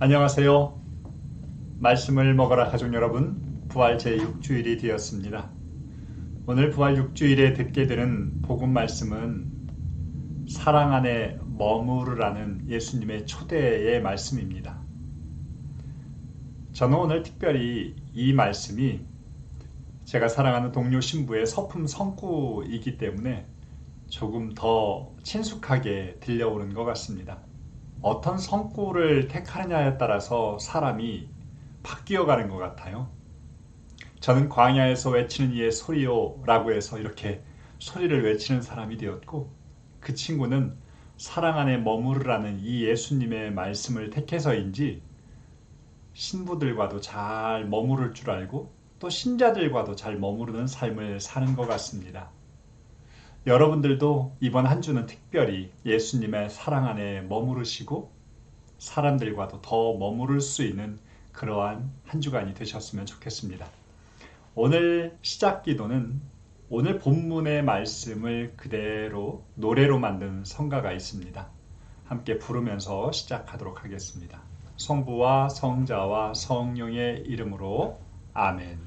안녕하세요. 말씀을 먹어라 가족 여러분, 부활 제6주일이 되었습니다. 오늘 부활 6주일에 듣게 되는 복음 말씀은 사랑 안에 머무르라는 예수님의 초대의 말씀입니다. 저는 오늘 특별히 이 말씀이 제가 사랑하는 동료 신부의 서품 성구이기 때문에 조금 더 친숙하게 들려오는 것 같습니다. 어떤 성구를 택하느냐에 따라서 사람이 바뀌어 가는 것 같아요. 저는 광야에서 외치는 이의 소리요 라고 해서 이렇게 소리를 외치는 사람이 되었고 그 친구는 사랑 안에 머무르라는 이 예수님의 말씀을 택해서인지 신부들과도 잘 머무를 줄 알고 또 신자들과도 잘 머무르는 삶을 사는 것 같습니다. 여러분들도 이번 한 주는 특별히 예수님의 사랑 안에 머무르시고 사람들과도 더 머무를 수 있는 그러한 한 주간이 되셨으면 좋겠습니다. 오늘 시작 기도는 오늘 본문의 말씀을 그대로 노래로 만든 성가가 있습니다. 함께 부르면서 시작하도록 하겠습니다. 성부와 성자와 성령의 이름으로 아멘.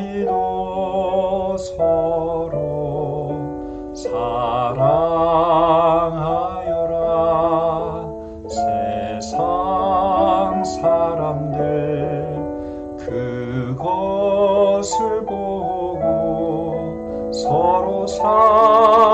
너희도 서로 사랑하여라. 세상 사람들 그것을 보고 서로 사랑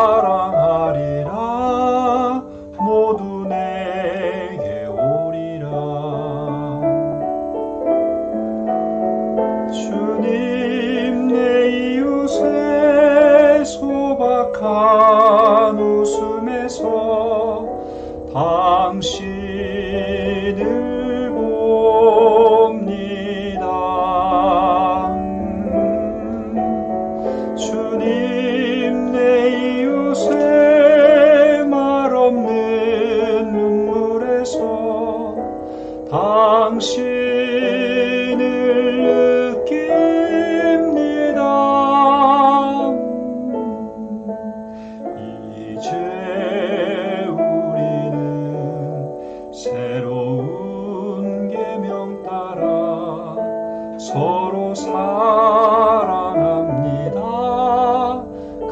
서로 사랑합니다.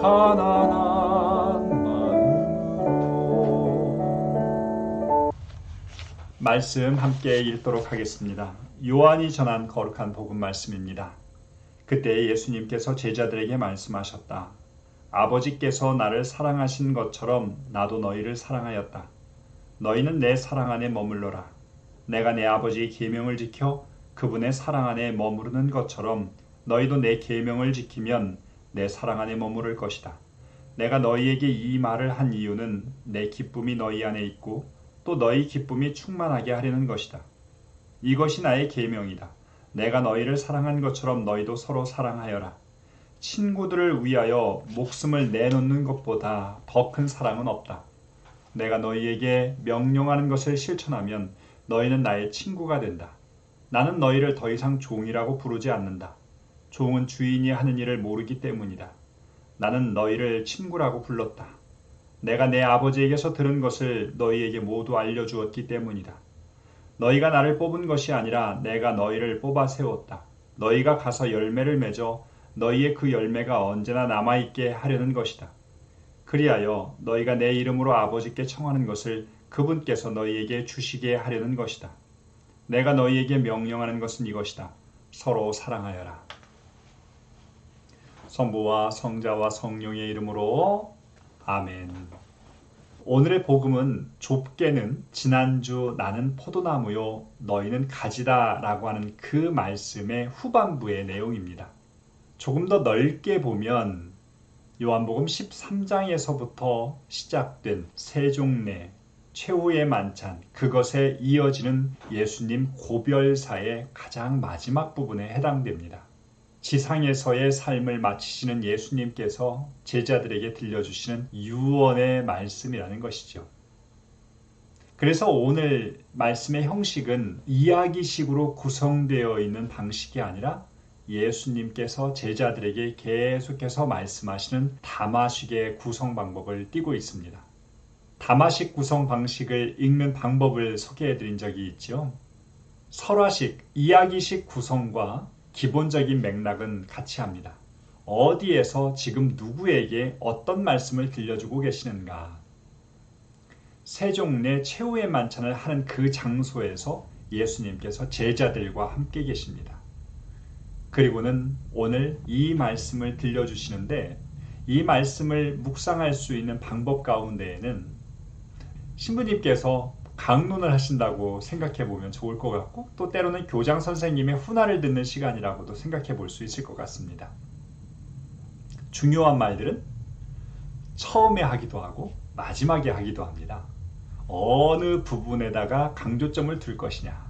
가난한 마음으로. 말씀 함께 읽도록 하겠습니다. 요한이 전한 거룩한 복음 말씀입니다. 그때 예수님께서 제자들에게 말씀하셨다. 아버지께서 나를 사랑하신 것처럼 나도 너희를 사랑하였다. 너희는 내 사랑 안에 머물러라. 내가 내 아버지의 계명을 지켜 그분의 사랑 안에 머무르는 것처럼 너희도 내 계명을 지키면 내 사랑 안에 머무를 것이다. 내가 너희에게 이 말을 한 이유는 내 기쁨이 너희 안에 있고 또 너희 기쁨이 충만하게 하려는 것이다. 이것이 나의 계명이다. 내가 너희를 사랑한 것처럼 너희도 서로 사랑하여라. 친구들을 위하여 목숨을 내놓는 것보다 더 큰 사랑은 없다. 내가 너희에게 명령하는 것을 실천하면 너희는 나의 친구가 된다. 나는 너희를 더 이상 종이라고 부르지 않는다. 종은 주인이 하는 일을 모르기 때문이다. 나는 너희를 친구라고 불렀다. 내가 내 아버지에게서 들은 것을 너희에게 모두 알려주었기 때문이다. 너희가 나를 뽑은 것이 아니라 내가 너희를 뽑아 세웠다. 너희가 가서 열매를 맺어 너희의 그 열매가 언제나 남아있게 하려는 것이다. 그리하여 너희가 내 이름으로 아버지께 청하는 것을 그분께서 너희에게 주시게 하려는 것이다. 내가 너희에게 명령하는 것은 이것이다. 서로 사랑하여라. 성부와 성자와 성령의 이름으로 아멘. 오늘의 복음은 좁게는 지난주 나는 포도나무요 너희는 가지다 라고 하는 그 말씀의 후반부의 내용입니다. 조금 더 넓게 보면 요한복음 13장에서부터 시작된 세종례, 최후의 만찬, 그것에 이어지는 예수님 고별사의 가장 마지막 부분에 해당됩니다. 지상에서의 삶을 마치시는 예수님께서 제자들에게 들려주시는 유언의 말씀이라는 것이죠. 그래서 오늘 말씀의 형식은 이야기식으로 구성되어 있는 방식이 아니라 예수님께서 제자들에게 계속해서 말씀하시는 담화식의 구성 방법을 띠고 있습니다. 담화식 구성 방식을 읽는 방법을 소개해 드린 적이 있죠. 설화식, 이야기식 구성과 기본적인 맥락은 같이 합니다. 어디에서 지금 누구에게 어떤 말씀을 들려주고 계시는가? 세종 내 최후의 만찬을 하는 그 장소에서 예수님께서 제자들과 함께 계십니다. 그리고는 오늘 이 말씀을 들려주시는데 이 말씀을 묵상할 수 있는 방법 가운데에는 신부님께서 강론을 하신다고 생각해 보면 좋을 것 같고 또 때로는 교장 선생님의 훈화를 듣는 시간이라고도 생각해 볼 수 있을 것 같습니다. 중요한 말들은 처음에 하기도 하고 마지막에 하기도 합니다. 어느 부분에다가 강조점을 둘 것이냐.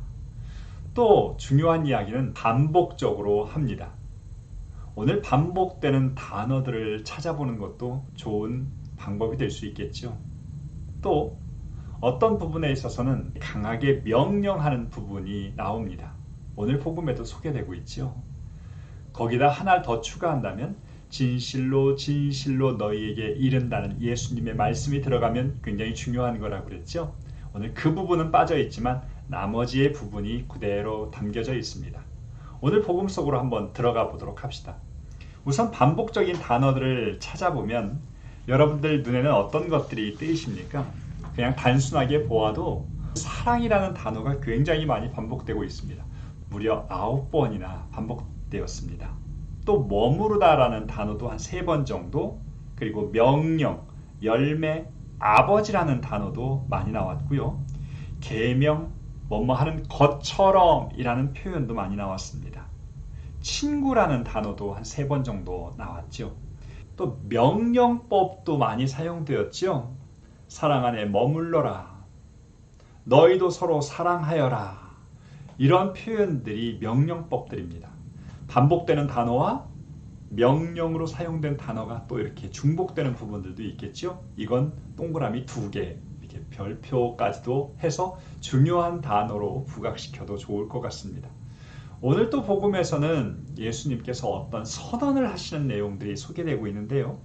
또 중요한 이야기는 반복적으로 합니다. 오늘 반복되는 단어들을 찾아보는 것도 좋은 방법이 될 수 있겠죠. 또 어떤 부분에 있어서는 강하게 명령하는 부분이 나옵니다. 오늘 복음에도 소개되고 있죠. 거기다 하나를 더 추가한다면 진실로 진실로 너희에게 이른다는 예수님의 말씀이 들어가면 굉장히 중요한 거라고 그랬죠. 오늘 그 부분은 빠져 있지만 나머지의 부분이 그대로 담겨져 있습니다. 오늘 복음 속으로 한번 들어가 보도록 합시다. 우선 반복적인 단어들을 찾아보면 여러분들 눈에는 어떤 것들이 뜨이십니까? 그냥 단순하게 보아도 사랑이라는 단어가 굉장히 많이 반복되고 있습니다. 무려 아홉 번이나 반복되었습니다. 또 머무르다라는 단어도 한세번 정도 그리고 명령, 열매, 아버지라는 단어도 많이 나왔고요. 계명, 뭐뭐 하는 것처럼이라는 표현도 많이 나왔습니다. 친구라는 단어도 한 세 번 정도 나왔죠. 또 명령법도 많이 사용되었죠. 사랑 안에 머물러라. 너희도 서로 사랑하여라. 이런 표현들이 명령법들입니다. 반복되는 단어와 명령으로 사용된 단어가 또 이렇게 중복되는 부분들도 있겠죠. 이건 동그라미 두 개, 이렇게 별표까지도 해서 중요한 단어로 부각시켜도 좋을 것 같습니다. 오늘 또 복음에서는 예수님께서 어떤 선언을 하시는 내용들이 소개되고 있는데요.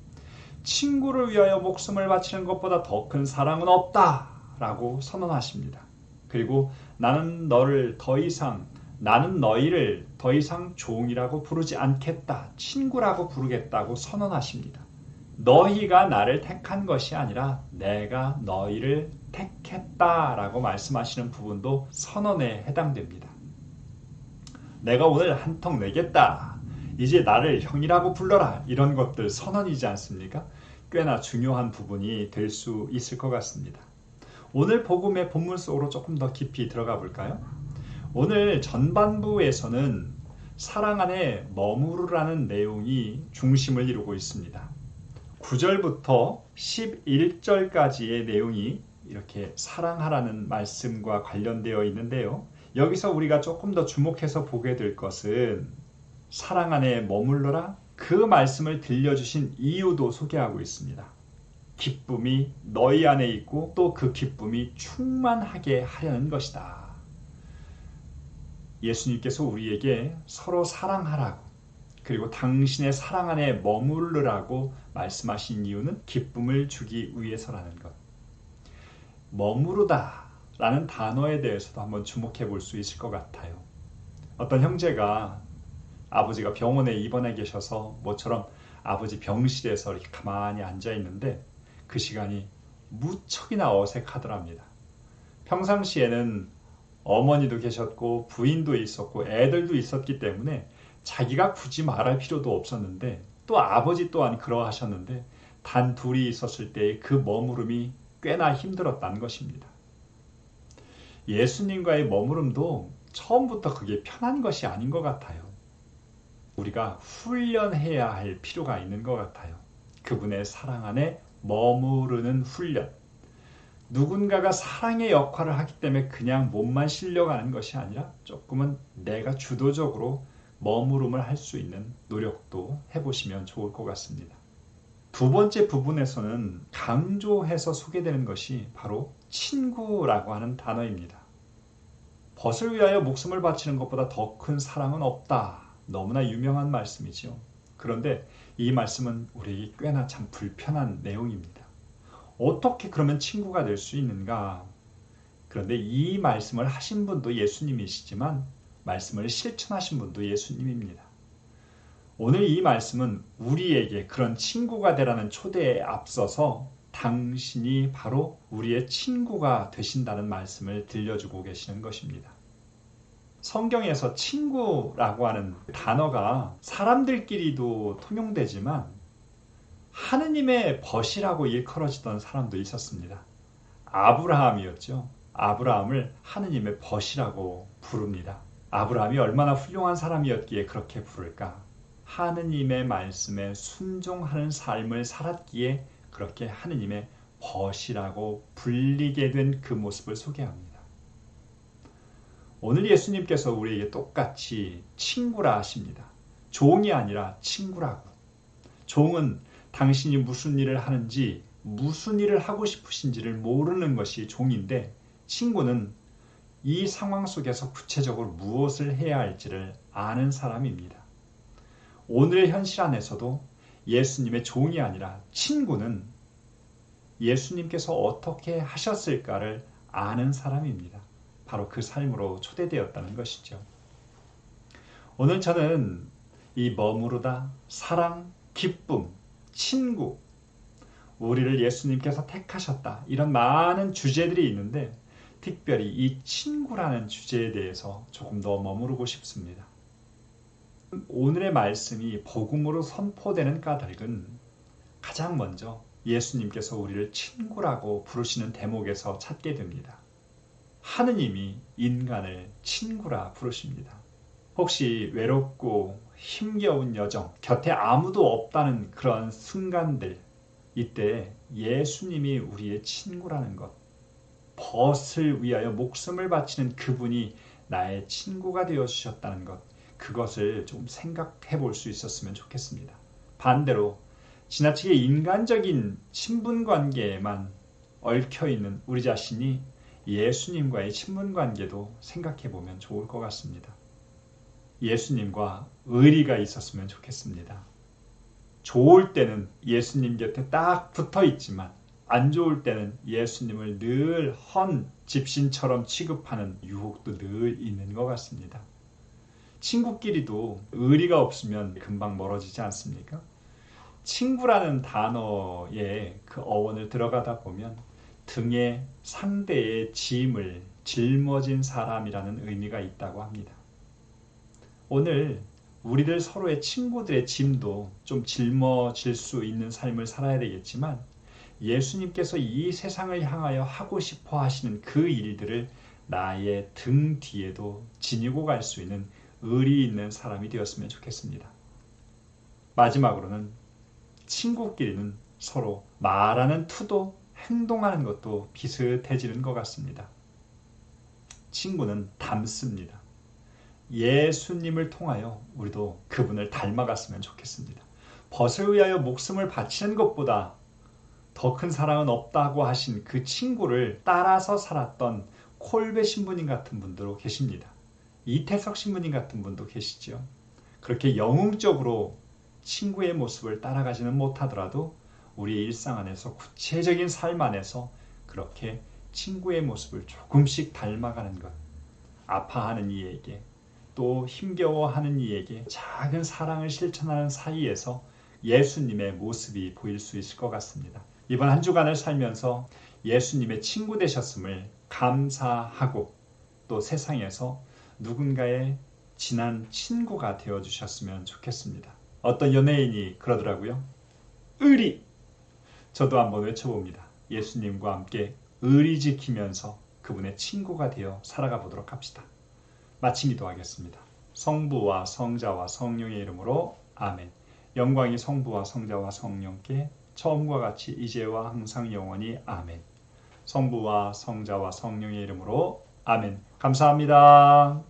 친구를 위하여 목숨을 바치는 것보다 더 큰 사랑은 없다 라고 선언하십니다. 그리고 나는 너를 더 이상 나는 너희를 더 이상 종이라고 부르지 않겠다. 친구라고 부르겠다고 선언하십니다. 너희가 나를 택한 것이 아니라 내가 너희를 택했다 라고 말씀하시는 부분도 선언에 해당됩니다. 내가 오늘 한턱 내겠다. 이제 나를 형이라고 불러라. 이런 것들 선언이지 않습니까? 꽤나 중요한 부분이 될 수 있을 것 같습니다. 오늘 복음의 본문 속으로 조금 더 깊이 들어가 볼까요? 오늘 전반부에서는 사랑 안에 머무르라는 내용이 중심을 이루고 있습니다. 9절부터 11절까지의 내용이 이렇게 사랑하라는 말씀과 관련되어 있는데요. 여기서 우리가 조금 더 주목해서 보게 될 것은 사랑 안에 머물러라 그 말씀을 들려주신 이유도 소개하고 있습니다. 기쁨이 너희 안에 있고 또 그 기쁨이 충만하게 하려는 것이다. 예수님께서 우리에게 서로 사랑하라고 그리고 당신의 사랑 안에 머무르라고 말씀하신 이유는 기쁨을 주기 위해서라는 것. 머무르다 라는 단어에 대해서도 한번 주목해 볼 수 있을 것 같아요. 어떤 형제가 아버지가 병원에 입원해 계셔서 모처럼 아버지 병실에서 이렇게 가만히 앉아 있는데 그 시간이 무척이나 어색하더랍니다. 평상시에는 어머니도 계셨고 부인도 있었고 애들도 있었기 때문에 자기가 굳이 말할 필요도 없었는데 또 아버지 또한 그러하셨는데 단 둘이 있었을 때의 그 머무름이 꽤나 힘들었다는 것입니다. 예수님과의 머무름도 처음부터 그게 편한 것이 아닌 것 같아요. 우리가 훈련해야 할 필요가 있는 것 같아요. 그분의 사랑 안에 머무르는 훈련. 누군가가 사랑의 역할을 하기 때문에 그냥 몸만 실려가는 것이 아니라 조금은 내가 주도적으로 머무름을 할 수 있는 노력도 해보시면 좋을 것 같습니다. 두 번째 부분에서는 강조해서 소개되는 것이 바로 친구라고 하는 단어입니다. 벗을 위하여 목숨을 바치는 것보다 더 큰 사랑은 없다. 너무나 유명한 말씀이죠. 그런데 이 말씀은 우리에게 꽤나 참 불편한 내용입니다. 어떻게 그러면 친구가 될 수 있는가? 그런데 이 말씀을 하신 분도 예수님이시지만 말씀을 실천하신 분도 예수님입니다. 오늘 이 말씀은 우리에게 그런 친구가 되라는 초대에 앞서서 당신이 바로 우리의 친구가 되신다는 말씀을 들려주고 계시는 것입니다. 성경에서 친구라고 하는 단어가 사람들끼리도 통용되지만 하느님의 벗이라고 일컬어지던 사람도 있었습니다. 아브라함이었죠. 아브라함을 하느님의 벗이라고 부릅니다. 아브라함이 얼마나 훌륭한 사람이었기에 그렇게 부를까? 하느님의 말씀에 순종하는 삶을 살았기에 그렇게 하느님의 벗이라고 불리게 된 그 모습을 소개합니다. 오늘 예수님께서 우리에게 똑같이 친구라 하십니다. 종이 아니라 친구라고. 종은 당신이 무슨 일을 하는지 무슨 일을 하고 싶으신지를 모르는 것이 종인데 친구는 이 상황 속에서 구체적으로 무엇을 해야 할지를 아는 사람입니다. 오늘의 현실 안에서도 예수님의 종이 아니라 친구는 예수님께서 어떻게 하셨을까를 아는 사람입니다. 바로 그 삶으로 초대되었다는 것이죠. 오늘 저는 이 머무르다, 사랑, 기쁨, 친구, 우리를 예수님께서 택하셨다. 이런 많은 주제들이 있는데 특별히 이 친구라는 주제에 대해서 조금 더 머무르고 싶습니다. 오늘의 말씀이 복음으로 선포되는 까닭은 가장 먼저 예수님께서 우리를 친구라고 부르시는 대목에서 찾게 됩니다. 하느님이 인간을 친구라 부르십니다. 혹시 외롭고 힘겨운 여정, 곁에 아무도 없다는 그런 순간들, 이때 예수님이 우리의 친구라는 것, 벗을 위하여 목숨을 바치는 그분이 나의 친구가 되어 주셨다는 것, 그것을 좀 생각해 볼 수 있었으면 좋겠습니다. 반대로 지나치게 인간적인 친분 관계에만 얽혀 있는 우리 자신이 예수님과의 친분 관계도 생각해 보면 좋을 것 같습니다. 예수님과 의리가 있었으면 좋겠습니다. 좋을 때는 예수님 곁에 딱 붙어 있지만 안 좋을 때는 예수님을 늘 헌 집신처럼 취급하는 유혹도 늘 있는 것 같습니다. 친구끼리도 의리가 없으면 금방 멀어지지 않습니까? 친구라는 단어의 그 어원을 들어가다 보면 등에 상대의 짐을 짊어진 사람이라는 의미가 있다고 합니다. 오늘 우리들 서로의 친구들의 짐도 좀 짊어질 수 있는 삶을 살아야 되겠지만 예수님께서 이 세상을 향하여 하고 싶어 하시는 그 일들을 나의 등 뒤에도 지니고 갈 수 있는 의리 있는 사람이 되었으면 좋겠습니다. 마지막으로는 친구끼리는 서로 말하는 투도 행동하는 것도 비슷해지는 것 같습니다. 친구는 닮습니다. 예수님을 통하여 우리도 그분을 닮아갔으면 좋겠습니다. 벗을 위하여 목숨을 바치는 것보다 더 큰 사랑은 없다고 하신 그 친구를 따라서 살았던 콜베 신부님 같은 분도 계십니다. 이태석 신부님 같은 분도 계시죠. 그렇게 영웅적으로 친구의 모습을 따라가지는 못하더라도 우리의 일상 안에서 구체적인 삶 안에서 그렇게 친구의 모습을 조금씩 닮아가는 것. 아파하는 이에게 또 힘겨워하는 이에게 작은 사랑을 실천하는 사이에서 예수님의 모습이 보일 수 있을 것 같습니다. 이번 한 주간을 살면서 예수님의 친구 되셨음을 감사하고 또 세상에서 누군가의 진한 친구가 되어 주셨으면 좋겠습니다. 어떤 연예인이 그러더라고요. 의리! 저도 한번 외쳐봅니다. 예수님과 함께 의리 지키면서 그분의 친구가 되어 살아가 보도록 합시다. 마침 기도하겠습니다. 성부와 성자와 성령의 이름으로 아멘. 영광이 성부와 성자와 성령께 처음과 같이 이제와 항상 영원히 아멘. 성부와 성자와 성령의 이름으로 아멘. 감사합니다.